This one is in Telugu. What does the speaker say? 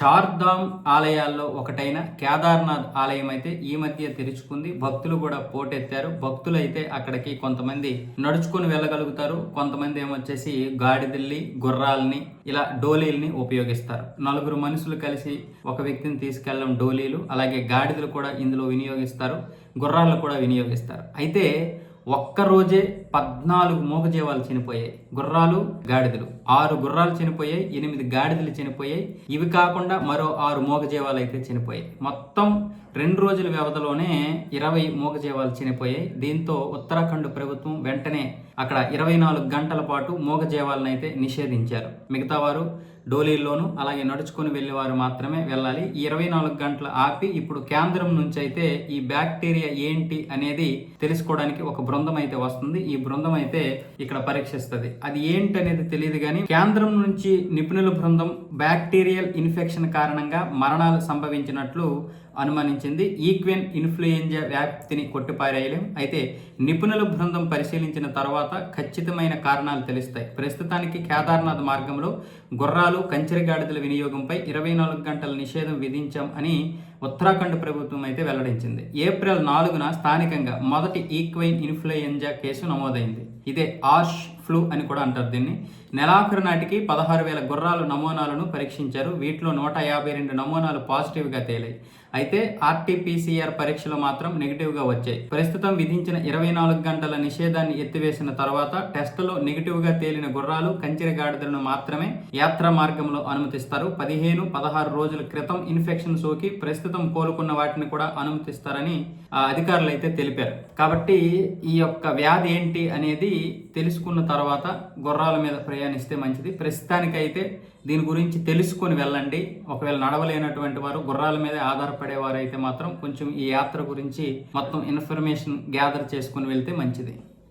చార్ధామ్ ఆలయాల్లో ఒకటైన కేదార్నాథ్ ఆలయం అయితే ఈ మధ్య తెరుచుకుంది. భక్తులు కూడా పోటెత్తారు. భక్తులు అయితే అక్కడికి కొంతమంది నడుచుకొని వెళ్ళగలుగుతారు. కొంతమంది ఏమొచ్చేసి గాడిదల్ని గుర్రాలని ఇలా డోలీల్ని ఉపయోగిస్తారు. నలుగురు మనుషులు కలిసి ఒక వ్యక్తిని తీసుకెళ్ళడం డోలీలు. అలాగే గాడిదలు కూడా ఇందులో వినియోగిస్తారు. గుర్రాలు కూడా వినియోగిస్తారు. అయితే ఒక్క రోజే పద్నాలుగు మూగజీవాలు చనిపోయాయి. గుర్రాలు గాడిదలు. ఆరు గుర్రాలు చనిపోయాయి ఎనిమిది గాడిదలు చనిపోయాయి. ఇవి కాకుండా మరో ఆరు మూగజీవాలు అయితే చనిపోయాయి. మొత్తం రెండు రోజుల వ్యవధిలోనే ఇరవై మూగజీవాలు చనిపోయాయి. దీంతో ఉత్తరాఖండ్ ప్రభుత్వం వెంటనే అక్కడ ఇరవై నాలుగు గంటల పాటు మూగజీవాలను అయితే నిషేధించారు. మిగతా వారు డోలీల్లోనూ అలాగే నడుచుకొని వెళ్ళేవారు మాత్రమే వెళ్ళాలి. ఇరవై నాలుగు గంటలు ఆపి ఇప్పుడు కేంద్రం నుంచి అయితే ఈ బ్యాక్టీరియా ఏంటి అనేది తెలుసుకోవడానికి ఒక బృందం అయితే వస్తుంది. ఈ బృందం అయితే ఇక్కడ పరీక్షిస్తుంది. అది ఏంటి అనేది తెలియదు కానీ కేంద్రం నుంచి నిపుణుల బృందం బ్యాక్టీరియల్ ఇన్ఫెక్షన్ కారణంగా మరణాలు సంభవించినట్లు అనుమానించింది. ఈక్వెన్ ఇన్ఫ్లుయెంజా వ్యాప్తిని కొట్టిపారేయలేం. అయితే నిపుణుల బృందం పరిశీలించిన తర్వాత ఖచ్చితమైన కారణాలు తెలుస్తాయి. ప్రస్తుతానికి కేదార్నాథ్ మార్గంలో గుర్రాలు కంచెరగాడిదల వినియోగంపై ఇరవై నాలుగు గంటల నిషేధం విధించాం అని ఉత్తరాఖండ్ ప్రభుత్వం అయితే వెల్లడించింది. ఏప్రిల్ నాలుగున స్థానికంగా మొదటి ఈక్వైన్ ఇన్ఫ్లుయెంజా కేసు నమోదైంది. ఇదే ఆర్ష్ ఫ్లూ అని కూడా అంటారు దీన్ని. నెలాఖరు నాటికి పదహారు వేల గుర్రాలు నమూనాలను పరీక్షించారు. వీటిలో నూట యాభై రెండు నమూనాలు పాజిటివ్గా తేలాయి. అయితే ఆర్టీపీసీఆర్ పరీక్షలు మాత్రం నెగిటివ్గా వచ్చాయి. ప్రస్తుతం విధించిన ఇరవై నాలుగు గంటల నిషేధాన్ని ఎత్తివేసిన తర్వాత టెస్టులో నెగిటివ్గా తేలిన గుర్రాలు కంచిరగాడిదలను మాత్రమే యాత్రా మార్గంలో అనుమతిస్తారు. పదిహేను పదహారు రోజుల క్రితం ఇన్ఫెక్షన్ సోకి ప్రస్తుతం కోలుకున్న వాటిని కూడా అనుమతిస్తారని ఆ అధికారులు అయితే తెలిపారు. కాబట్టి ఈ యొక్క వ్యాధి ఏంటి అనేది తెలుసుకున్న తర్వాత తర్వాత గుర్రాల మీద ప్రయాణిస్తే మంచిది. ప్రస్తుతానికైతే దీని గురించి తెలుసుకొని వెళ్ళండి. ఒకవేళ నడవలేనటువంటి వారు గుర్రాల మీద ఆధారపడేవారైతే మాత్రం కొంచెం ఈ యాత్ర గురించి మొత్తం ఇన్ఫర్మేషన్ గ్యాదర్ చేసుకొని వెళ్తే మంచిది.